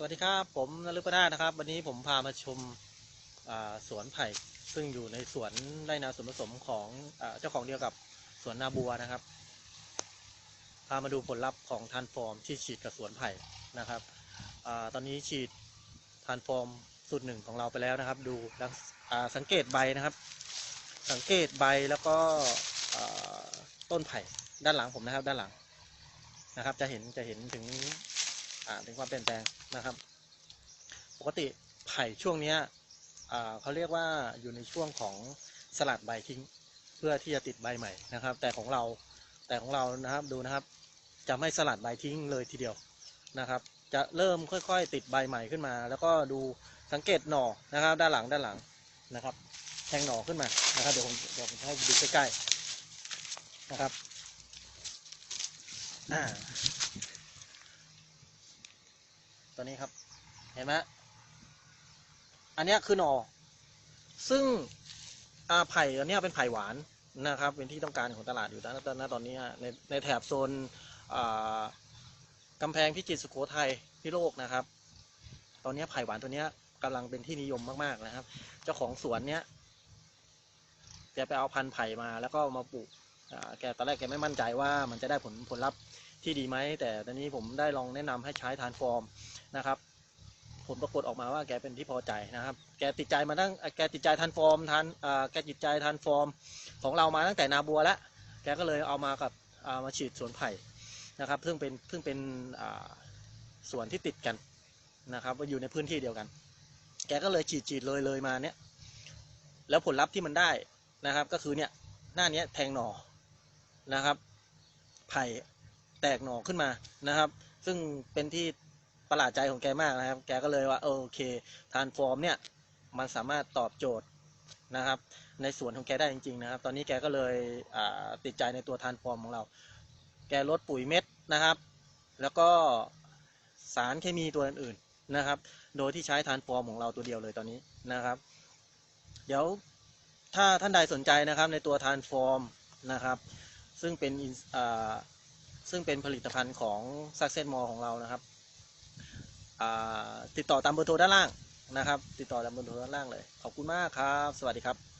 สวัสดีครับ ผมนฤปนานะครับ วันนี้ผมพามาชมสวนไผ่ซึ่งอยู่ในสวนไร่นาส่วนผสมของอเจ้าของเดียวกับสวนนาบัวนะครับ พามาดูผลลัพธ์ของทานฟอร์มที่ฉีดกับสวนไผ่นะครับอตอนนี้ฉีดทานฟอร์มสูตรหนึ่งของเราไปแล้วนะครับ ดูสังเกตใบนะครับ สังเกตใบแล้วก็ต้นไผ่ด้านหลังผมนะครับด้านหลังนะครับ จะเห็นจะเห็นถึง ถึงความเปลี่ยนแปลงนะครับ ปกติไผ่ช่วงนี้เขาเรียกว่าอยู่ในช่วงของสลัดใบทิ้ง เพื่อที่จะติดใบใหม่นะครับ แต่ของเราแต่ของเรานะครับดูนะครับ จะไม่สลัดใบทิ้งเลยทีเดียวนะครับ จะเริ่มค่อยๆ ติดใบใหม่ขึ้นมา แล้วก็ดูสังเกตหน่อนะครับ ด้านหลังด้านหลังนะครับ แทงหน่อขึ้นมานะครับเดี๋ยวผมเดี๋ยวผมให้ดูใกล้ๆนะครับอ่า ตัวนี้ครับ เห็นไหมอันนี้คือหนอซึ่งอาไผ่อันนี้เป็นไผ่หวานนะครับ เป็นที่ต้องการของตลาดอยู่ตอนตอนตอนนี้ในในแถบโซนอ่ากำแพงพิจิตรสุโขทัยพิโลกนะครับ ตอนนี้ไผ่หวานตัวนี้กำลังเป็นที่นิยมมากๆนะครับ เจ้าของสวนเนี้ยแกไปเอาพันธุ์ไผ่มาแล้วก็มาปลูก แกตอนแรกแกไม่มั่นใจว่ามันจะได้ผลผลลัพธ์ที่ดีไหม แต่ตอนนี้ผมได้ลองแนะนำให้ใช้ทานฟอร์มนะครับผลปรากฏออกมาว่าแกเป็นที่พอใจนะครับ แกติดใจมาตั้งแกติดใจทานฟอร์มทานแกติดใจทานฟอร์มของเรามาตั้งแต่นาบัวแล้วแกก็เลยเอามากับามาฉีดสวนไผ่นะครับ ซึ่งเป็นซึ่งเป็นสวนที่ติดกันนะครับว่าอยู่ในพื้นที่เดียวกัน แกก็เลยฉีดฉีดเลยเลยมาเนี้ยแล้วผลลัพธ์ที่มันได้นะครับ ก็คือเนี่ยหน้าเนี้ยแทงหน่อ นะครับ ไผ่แตกหน่อขึ้นมานะครับ ซึ่งเป็นที่ประหลาดใจของแกมากนะครับ แกก็เลยว่าโอเคทานฟอร์มเนี่ยมันสามารถตอบโจทย์นะครับ ในสวนของแกได้จริง ๆ นะครับ ตอนนี้แกก็เลยติดใจในตัวทานฟอร์มของเรา แกลดปุ๋ยเม็ดนะครับ แล้วก็สารเคมีตัวอื่นๆนะครับ โดยที่ใช้ทานฟอร์มของเราตัวเดียวเลยตอนนี้นะครับ เดี๋ยวถ้าท่านใดสนใจนะครับในตัวทานฟอร์มนะครับ ซึ่งเป็นอ่าซึ่งเป็นผลิตภัณฑ์ของซักเซนมอของเรานะครับอ่าติดต่อตามเบอร์โทรด้านล่างนะครับ ติดต่อตามเบอร์โทรด้านล่างเลย ขอบคุณมากครับ สวัสดีครับ